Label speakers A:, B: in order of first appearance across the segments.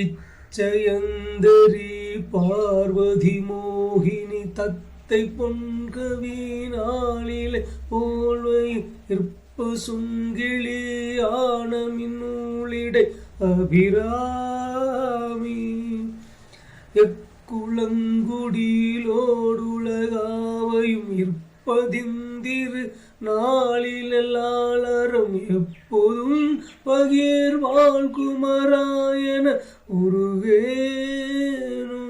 A: இச்சயந்தரி பார்வதி மோகினி தத்தை பொன்கவினாளிலே போல்வை இருப்ப சுங்கிளி ஆனமின்னூளிடை அபிராமி. எக்குளங்குடியிலோடுலகாவையும் இருப்பதிந்திரு நாளிலாளரம் எப்போதும் பகீர் வாழ்குமராயன உருவேனோ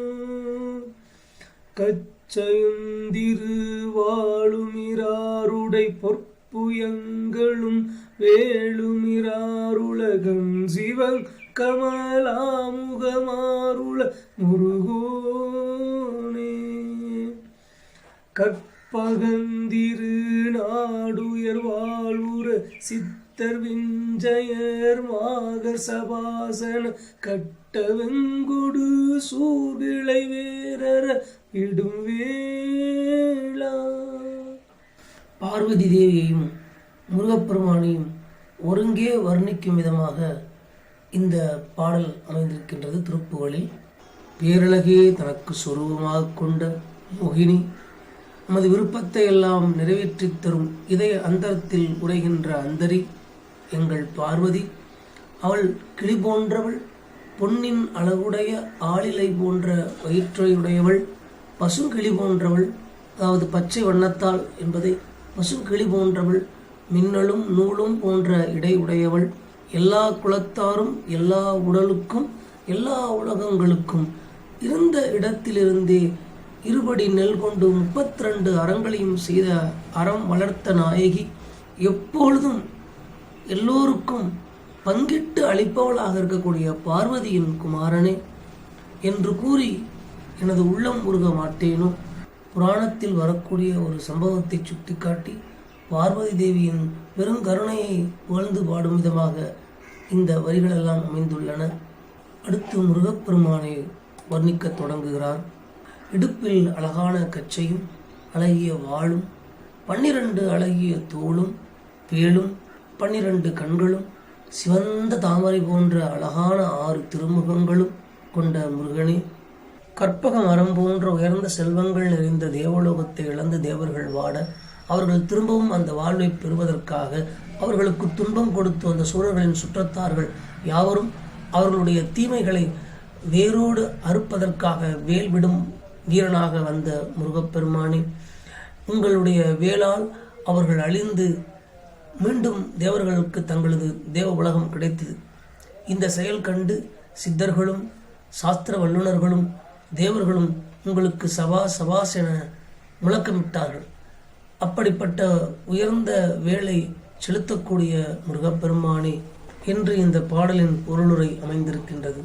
A: கச்சயுந்திரு வாழுமிராருடை பொற்புயங்களும் வேளுமிராருலகம் சிவன் கமலாமுகமாருள முருகோனே. கற்பகந்திரு நாடுயர் வாழ்வுற சித்தர் விஞ்சயர் மாக சபாசன கட்டவெங்குடு சூகிளை வேரர இடும் வேளா.
B: பார்வதி தேவியையும் முருகப்பெருமானையும் ஒருங்கே வர்ணிக்கும் விதமாக இந்த பாடல் அமைந்திருக்கின்றது திருப்புகளில் பேரழகே தனக்கு சொரூபமாக கொண்ட மோகினி நமது விருப்பத்தை எல்லாம் நிறைவேற்றித் தரும் இதய அந்தரத்தில் உரைகின்ற அந்தரி எங்கள் பார்வதி. அவள் கிளி போன்றவள் பொன்னின் அழகுடைய ஆளிலை போன்ற வயிற்றையுடையவள் பசுங்கிளி போன்றவள் அதாவது பச்சை வண்ணத்தால் என்பதை பசுங்கிளி போன்றவள் மின்னலும் நூலும் போன்ற இடை உடையவள் எல்லா குலத்தாரும் எல்லா உடலுக்கும் எல்லா உலகங்களுக்கும் இருந்த இடத்திலிருந்தே இருபடி நெல் கொண்டு முப்பத்தி ரெண்டு அறங்களையும் செய்த அறம் வளர்த்த நாயகி எப்பொழுதும் எல்லோருக்கும் பங்கிட்டு அளிப்பவளாக இருக்கக்கூடிய பார்வதியின் குமாரனே என்று கூறி எனது உள்ளம் உருக மாட்டேனோ? புராணத்தில் வரக்கூடிய ஒரு சம்பவத்தை சுட்டிக்காட்டி பார்வதி தேவியின் பெருங்கருணையை புகழ்ந்து பாடும் விதமாக இந்த வரிகளெல்லாம் அமைந்துள்ளன. அடுத்து முருகப்பெருமானை வர்ணிக்கத் தொடங்குகிறார். இடுப்பில் அழகான கச்சையும் அழகிய வாளும் பன்னிரண்டு அழகிய தோளும் வேலும் பன்னிரண்டு கண்களும் சிவந்த தாமரை போன்ற அழகான ஆறு திருமுகங்களும் கொண்ட முருகனே. கற்பக மரம் போன்ற உயர்ந்த செல்வங்கள் நிறைந்த தேவலோகத்தை இழந்து தேவர்கள் வாட அவர்கள் திரும்பவும் அந்த வாழ்வை பெறுவதற்காக அவர்களுக்கு துன்பம் கொடுத்து அந்த சூழர்களின் சுற்றத்தார்கள் யாவரும் அவர்களுடைய தீமைகளை வேரோடு அறுப்பதற்காக வேல் விடும் வீரனாக வந்த முருகப்பெருமானே. உங்களுடைய வேளால் அவர்கள் அழிந்து மீண்டும் தேவர்களுக்கு தங்களது தேவ உலகம் கிடைத்தது. இந்த செயல் கண்டு சித்தர்களும் சாஸ்திர வல்லுநர்களும் தேவர்களும் உங்களுக்கு சவா சவாஸ் என முழக்கமிட்டார்கள். அப்படிப்பட்ட உயர்ந்த வேலை செலுத்தக்கூடிய முருகப்பெருமானே என்று இந்த பாடலின் பொருளுரை அமைந்திருக்கின்றது.